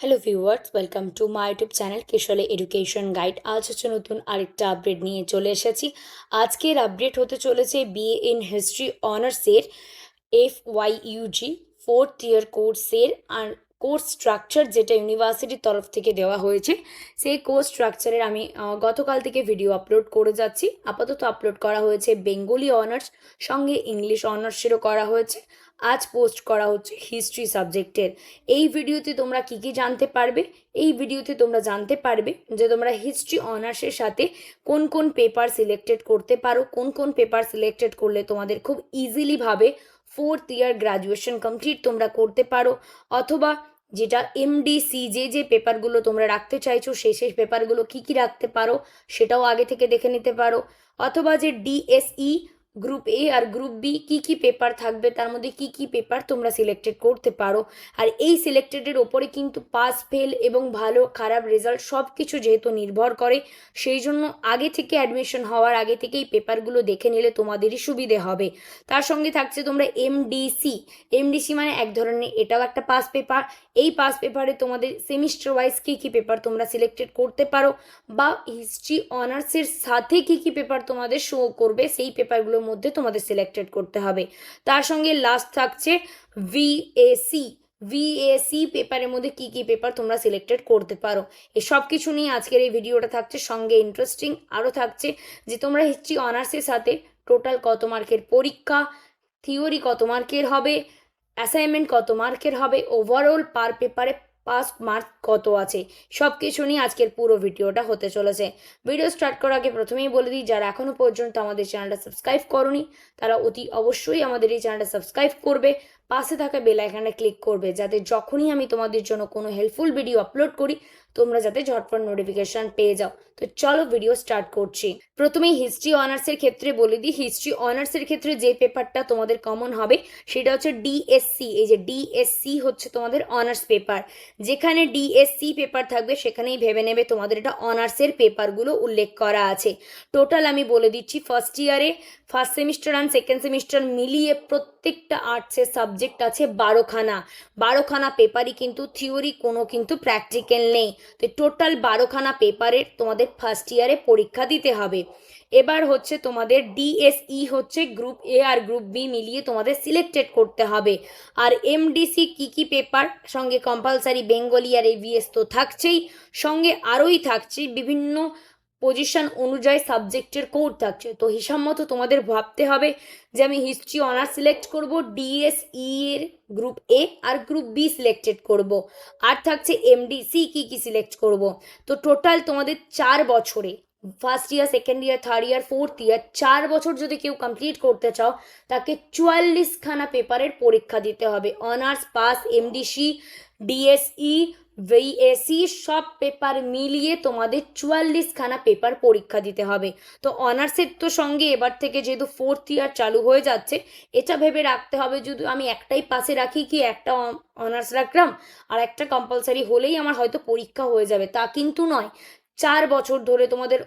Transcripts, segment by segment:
Hello viewers welcome to my YouTube channel Keshle education guide আজ হচ্ছে নতুন আরেকটা আপডেট নিয়ে চলে এসেছি। আজকের আপডেট হতে চলেছে বিএ ইন হিস্ট্রি অনার্সের F Y UG fourth year কোর্সের আর কোর্স স্ট্রাকচার যেটা ইউনিভার্সিটির তরফ থেকে দেওয়া হয়েছে। সেই কোর্স স্ট্রাকচারের আমি গতকাল থেকে ভিডিও আপলোড করে যাচ্ছি। আপাতত আপলোড করা হয়েছে বেঙ্গলি অনার্স সঙ্গে ইংলিশ অনার্সেরও করা হয়েছে। আজ পোস্ট করা হচ্ছে হিস্ট্রি সাবজেক্টের এই ভিডিওতে তোমরা কি কি জানতে পারবে? এই ভিডিওতে তোমরা জানতে পারবে যে তোমরা হিস্ট্রি অনার্সের সাথে কোন কোন পেপার সিলেক্টেড করতে পারো, কোন কোন পেপার সিলেক্টেড করলে তোমাদের খুব ইজিলিভাবে ফোর্থ ইয়ার গ্র্যাজুয়েশন কমপ্লিট তোমরা করতে পারো। অথবা যেটা এমডিসি যে যে পেপারগুলো তোমরা রাখতে চাইছো, সেই সেই পেপারগুলো কি কি রাখতে পারো, সেটাও আগে থেকে দেখে নিতে পারো। অথবা যে ডিএসই গ্রুপ এ আর গ্রুপ বি কি কি পেপার থাকবে? তার মধ্যে কি কি পেপার তোমরা সিলেক্টেড করতে পারো? আর এই সিলেক্টেডের ওপরে কিন্তু পাস ফেল এবং ভালো, খারাপ রেজাল্ট সব কিছু যেহেতু নির্ভর করে, সেই জন্য আগে থেকে অ্যাডমিশন হওয়ার আগে থেকেই পেপারগুলো দেখে নিলে তোমাদেরই সুবিধে হবে। তার সঙ্গে থাকছে তোমরা এমডিসি এমডিসি মানে এক ধরনের, এটাও একটা পাস পেপার এই পাস পেপারে তোমাদের সেমিস্টার ওয়াইজ কী কী পেপার তোমরা সিলেক্টেড করতে পারো বা হিস্ট্রি অনার্সের সাথে কী কী পেপার তোমাদের শো করবে, সেই পেপারগুলোর মধ্যে তোমাদের সিলেক্টেড করতে হবে। তার সঙ্গে লাস্ট থাকছে ভিএসি ভিএসি পেপারের মধ্যে কী কী পেপার তোমরা সিলেক্টেড করতে পারো। এই সব কিছু নিয়ে আজকের এই ভিডিওটা থাকছে সঙ্গে ইন্টারেস্টিং আরও থাকছে যে তোমরা হিস্ট্রি অনার্সের সাথে টোটাল কত মার্কের পরীক্ষা থিওরি কত মার্কের হবে অ্যাসাইনমেন্ট কত মার্কের হবে? ওভারঅল পার পেপারে পাস মার্ক কত আছে? সব কিছু নিয়ে আজকের পুরো ভিডিওটা হতে চলেছে। ভিডিও স্টার্ট করার আগে প্রথমেই বলে দিই, যারা এখনও পর্যন্ত আমাদের চ্যানেলটা সাবস্ক্রাইব করনি, তারা অতি অবশ্যই আমাদের এই চ্যানেলটা সাবস্ক্রাইব করবে। পাশে থাকা বেল ক্লিক করবে, যাতে যখনই আমি তোমাদের জন্য কোনো হেল্পফুল ভিডিও আপলোড করি তোমরা যাতে ঝটপট নোটিফিকেশন পেয়ে যাও। তো চলো ভিডিও স্টার্ট করছি। প্রথমেই হিস্ট্রি অনার্সের ক্ষেত্রে বলে দিই হিস্ট্রি অনার্সের ক্ষেত্রে যে পেপারটা তোমাদের কমন হবে, সেটা হচ্ছে ডিএসসি এই যে ডিএসসি হচ্ছে তোমাদের অনার্স পেপার যেখানে ডিএসসি পেপার থাকবে, সেখানেই ভেবে নেবে তোমাদের এটা অনার্সের পেপারগুলো উল্লেখ করা আছে। টোটাল আমি বলে দিচ্ছি ফার্স্ট ইয়ারে first semester and second semester মিলিয়ে প্রত্যেকটা আর্টসের সাবজেক্ট আছে বারোখানা। বারোখানা পেপারই কিন্তু থিওরি কোনো কিন্তু প্র্যাকটিক্যাল নেই। তো টোটাল বারোখানা পেপারের তোমাদের ফার্স্ট ইয়ারে পরীক্ষা দিতে হবে। এবার হচ্ছে তোমাদের ডিএসই হচ্ছে গ্রুপ এ আর গ্রুপ বি মিলিয়ে তোমাদের সিলেক্টেড করতে হবে। আর এমডিসি কি কি পেপার সঙ্গে কম্পালসারি বেঙ্গলি আর এভিএস তো থাকছেই। সঙ্গে আরোই থাকছে বিভিন্ন পজিশন অনুযায়ী সাবজেক্টের কোড থাকছে। তো হিসাব মতো তোমাদের ভাবতে হবে যে আমি হিস্ট্রি অনার্স সিলেক্ট করব ডিএসই এর গ্রুপ এ আর গ্রুপ বি সিলেক্টেড করব। আর থাকছে এমডিসি কি কি সিলেক্ট করব। তো টোটাল তোমাদের চার বছরে first year second year third year fourth year চার বছর যদি কেউ কমপ্লিট করতে চাও, তাকে চুয়াল্লিশখানা পেপারের পরীক্ষা দিতে হবে। Honours pass MDC DSE VAC সব পেপার মিলিয়ে তোমাদের চুয়াল্লিশখানা পেপার পরীক্ষা দিতে হবে। তো অনার্সের তো সঙ্গে এবার থেকে যেহেতু ফোর্থ ইয়ার চালু হয়ে যাচ্ছে, এটা ভেবে রাখতে হবে যদি আমি একটাই পাশে রাখি কি একটা অনার্স রাখলাম? আর একটা কম্পালসারি হলেই আমার হয়তো পরীক্ষা হয়ে যাবে। তা কিন্তু নয়। চার বছর ধরে তোমাদের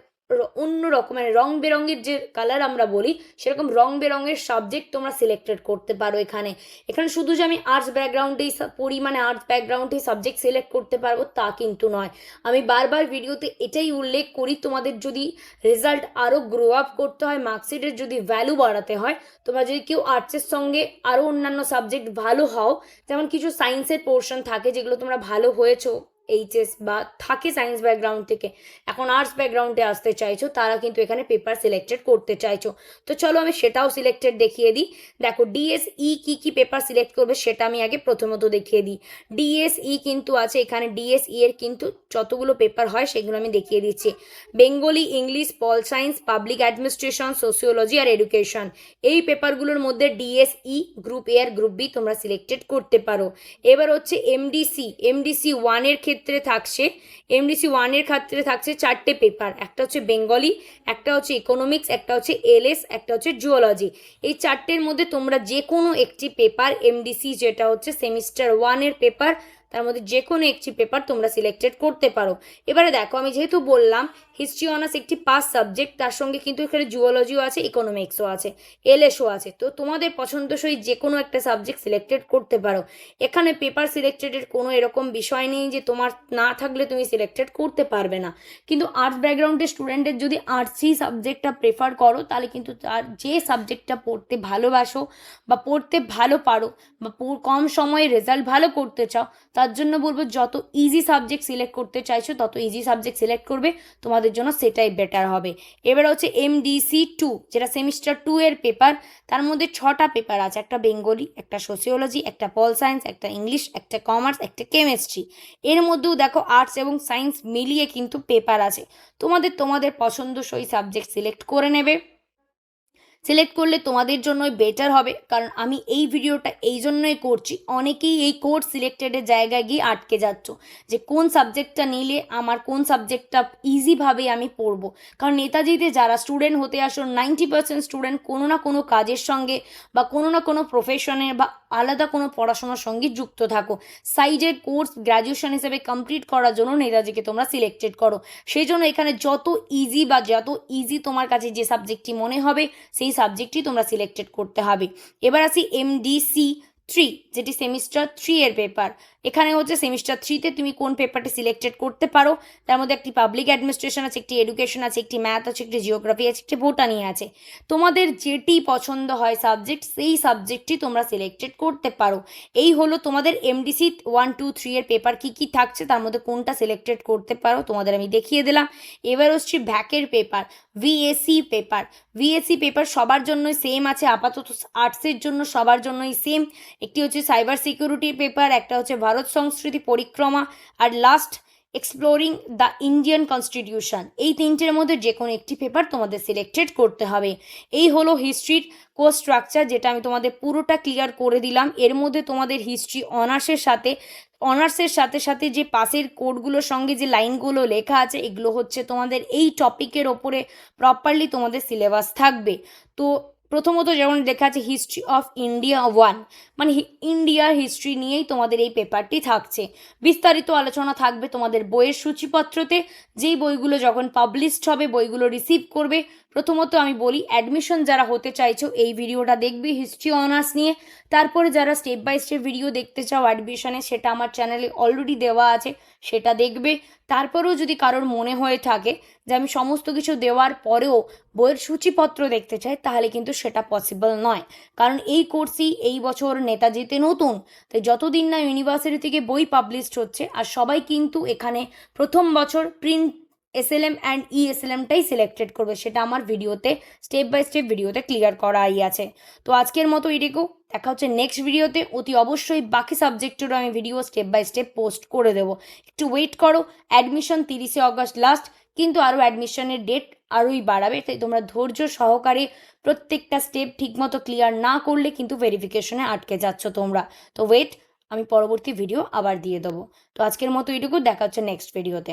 অন্য রকমের রং বেরঙের যে কালার আমরা বলি, সেরকম রং বেরঙের সাবজেক্ট তোমরা সিলেক্টেড করতে পারো এখানে। এখানে শুধু যে আমি আর্টস ব্যাকগ্রাউন্ডেই পড়ি মানে আর্টস ব্যাকগ্রাউন্ডেই সাবজেক্ট সিলেক্ট করতে পারব তা কিন্তু নয়। আমি বারবার ভিডিওতে এটাই উল্লেখ করি, তোমাদের যদি রেজাল্ট আরও গ্রো আপ করতে হয় মার্কশিটের যদি ভ্যালু বাড়াতে হয়, তোমরা যদি কেউ আর্টসের সঙ্গে আরও অন্যান্য সাবজেক্ট ভালো হও, যেমন কিছু সায়েন্সের পোর্শন থাকে যেগুলো তোমরা ভালো হয়েছো এইচএস বা থাকে সায়েন্স ব্যাকগ্রাউন্ড থেকে। এখন আর্টস ব্যাকগ্রাউন্ডে আসতে চাইছো, তারা কিন্তু এখানে পেপার সিলেক্টেড করতে চাইছো। তো চলো আমি সেটাও সিলেক্টেড দেখিয়ে দিই। দেখো ডিএসই কি কি পেপার সিলেক্ট করবে সেটা আমি আগে প্রথমত দেখিয়ে দিই। ডিএসই কিন্তু আছে, এখানে ডিএসই এর কিন্তু যতগুলো পেপার হয় সেগুলো আমি দেখিয়ে দিচ্ছি। Bengali English pol science public administration sociology আর এডুকেশন এই পেপারগুলোর মধ্যে ডিএসই গ্রুপ এ আর গ্রুপ বি তোমরা সিলেক্টেড করতে পারো। এবার হচ্ছে এমডিসি এমডিসি ওয়ানের ক্ষেত্রে থাকছে এমডিসি ওয়ানের ক্ষেত্রে থাকছে চারটে পেপার একটা হচ্ছে বেঙ্গলি একটা হচ্ছে ইকোনমিক্স একটা হচ্ছে এলএস একটা হচ্ছে জুওলজি এই চারটের মধ্যে তোমরা যে কোনো একটি পেপার এমডিসি যেটা হচ্ছে সেমিস্টার ওয়ানের পেপার তার মধ্যে যে কোনো একটি পেপার তোমরা সিলেক্টেড করতে পারো। এবারে দেখো, আমি যেহেতু বললাম হিস্ট্রি অনার্স একটি পাস সাবজেক্ট তার সঙ্গে কিন্তু এখানে জুওলজিও আছে ইকোনমিক্সও আছে এলএসও আছে। তো তোমাদের পছন্দসই যে কোনো একটা সাবজেক্ট সিলেক্টেড করতে পারো। এখানে পেপার সিলেক্টেডের কোনো এরকম বিষয় নেই যে তোমার না থাকলে তুমি সিলেক্টেড করতে পারবে না। কিন্তু আর্টস ব্যাকগ্রাউন্ডের স্টুডেন্টের যদি আর্টসই সাবজেক্টটা প্রেফার করো, তাহলে কিন্তু তার যে সাবজেক্টটা পড়তে ভালোবাসো বা পড়তে ভালো পারো বা কম সময়ে রেজাল্ট ভালো করতে চাও তার জন্য বলব, যত ইজি সাবজেক্ট সিলেক্ট করতে চাইছো, তত ইজি সাবজেক্ট সিলেক্ট করবে, তোমাদের জন্য সেটাই বেটার হবে। এবার হচ্ছে এমডিসি টু যেটা সেমিস্টার টু এর পেপার তার মধ্যে ছটা পেপার আছে, একটা বেঙ্গলি একটা সোসিওলজি একটা পল সায়েন্স একটা ইংলিশ একটা কমার্স একটা কেমিস্ট্রি এর মধ্যেও দেখো আর্টস এবং সায়েন্স মিলিয়ে কিন্তু পেপার আছে। তোমাদের তোমাদের পছন্দসই সাবজেক্ট সিলেক্ট করে নেবে। সিলেক্ট করলে তোমাদের জন্যই বেটার হবে। কারণ আমি এই ভিডিওটা এই জন্যই করছি, অনেকেই এই কোর্স সিলেক্টেডের জায়গায় গিয়ে আটকে যাচ্ছ যে কোন সাবজেক্টটা নিলে আমার কোন সাবজেক্টটা ইজিভাবে আমি পড়ব। কারণ নেতাজিতে যারা স্টুডেন্ট হতে আসো নাইনটি পার্সেন্ট স্টুডেন্ট কোনো না কোনো কাজের সঙ্গে বা কোনো না কোনো প্রফেশনের বা আলাদা কোনো পড়াশোনার সঙ্গে যুক্ত থাকো। সাইডের কোর্স গ্র্যাজুয়েশন হিসেবে কমপ্লিট করার জন্য নেতাজিকে তোমরা সিলেক্টেড করো। সেই জন্য এখানে যত ইজি বা যত ইজি তোমার কাছে যে সাবজেক্টটি মনে হবে, সেই সাবজেক্টটি তোমরা সিলেক্টেড করতে হবে। এবার আসি এমডিসি থ্রি যেটি সেমিস্টার থ্রি এর পেপার এখানে হচ্ছে সেমিস্টার থ্রিতে তুমি কোন পেপারটি সিলেক্টেড করতে পারো? তার মধ্যে একটি পাবলিক অ্যাডমিনিস্ট্রেশন আছে, একটি এডুকেশন আছে, একটি ম্যাথ আছে, একটি জিওগ্রাফি আছে, একটি বোটানি আছে। তোমাদের যেটি পছন্দ হয় সাবজেক্ট সেই সাবজেক্টটি তোমরা সিলেক্টেড করতে পারো। এই হলো তোমাদের এমডিসি ওয়ান টু থ্রি এর পেপার কী কী থাকছে, তার মধ্যে কোনটা সিলেক্টেড করতে পারো, তোমাদের আমি দেখিয়ে দিলাম। এবার হচ্ছে ভ্যাকের paper VAC paper VAC paper সবার জন্যই সেম আছে, আপাতত আর্টসের জন্য সবার জন্যই সেম একটি হচ্ছে সাইবার সিকিউরিটির পেপার একটা হচ্ছে ভারত সংস্কৃতি পরিক্রমা, আর last exploring the Indian constitution এই তিনটের মধ্যে যে কোনো একটি পেপার তোমাদের সিলেক্টেড করতে হবে। এই হলো হিস্ট্রির কোর্স স্ট্রাকচার যেটা আমি তোমাদের পুরোটা ক্লিয়ার করে দিলাম। এর মধ্যে তোমাদের হিস্ট্রি অনার্সের সাথে অনার্সের সাথে সাথে যে পাশের কোডগুলোর সঙ্গে যে লাইনগুলো লেখা আছে, এগুলো হচ্ছে তোমাদের এই টপিকের ওপরে প্রপারলি তোমাদের সিলেবাস থাকবে। তো প্রথমত যেমন লেখা আছে হিস্ট্রি অফ ইন্ডিয়া ওয়ান মানে ইন্ডিয়ার হিস্ট্রি নিয়েই তোমাদের এই পেপারটি থাকছে। বিস্তারিত আলোচনা থাকবে তোমাদের বইয়ের সূচিপত্রতে। যেই বইগুলো যখন পাবলিশড হবে, বইগুলো রিসিভ করবে। প্রথমত আমি বলি অ্যাডমিশন যারা হতে চাইছো, এই ভিডিওটা দেখবে হিস্ট্রি অনার্স নিয়ে। তারপরে যারা স্টেপ বাই স্টেপ ভিডিও দেখতে চাও অ্যাডমিশনে সেটা আমার চ্যানেলে অলরেডি দেওয়া আছে, সেটা দেখবে। তারপরেও যদি কারোর মনে হয়ে থাকে যে আমি সমস্ত কিছু দেওয়ার পরেও বইয়ের সূচিপত্র দেখতে চাই, তাহলে কিন্তু সেটা পসিবল নয়। কারণ এই কোর্সই এই বছর নেতাজিতে নতুন, তাই যতদিন না ইউনিভার্সিটি থেকে বই পাবলিশড হচ্ছে, আর সবাই কিন্তু এখানে প্রথম বছর প্রিন্ট এসএলএম অ্যান্ড ই এসএলএমটাই সিলেক্টেড করবে, সেটা আমার ভিডিওতে স্টেপ বাই স্টেপ ভিডিওতে ক্লিয়ার করাই আছে। তো আজকের মতো এটুকু, দেখা হচ্ছে নেক্সট ভিডিওতে অতি অবশ্যই বাকি সাবজেক্টেরও আমি video step by step post করে দেবো। একটু ওয়েট করো অ্যাডমিশন তিরিশে অগস্ট লাস্ট কিন্তু আরও অ্যাডমিশনের ডেট আরোই বাড়াবে, তাই তোমরা ধৈর্য সহকারে প্রত্যেকটা স্টেপ ঠিকমতো ক্লিয়ার না করলে কিন্তু ভেরিফিকেশনে আটকে যাচ্ছ তোমরা। তো ওয়েট আমি পরবর্তী ভিডিও আবার দিয়ে দেবো। তো আজকের মতো এটুকু, দেখা হচ্ছে নেক্সট ভিডিওতে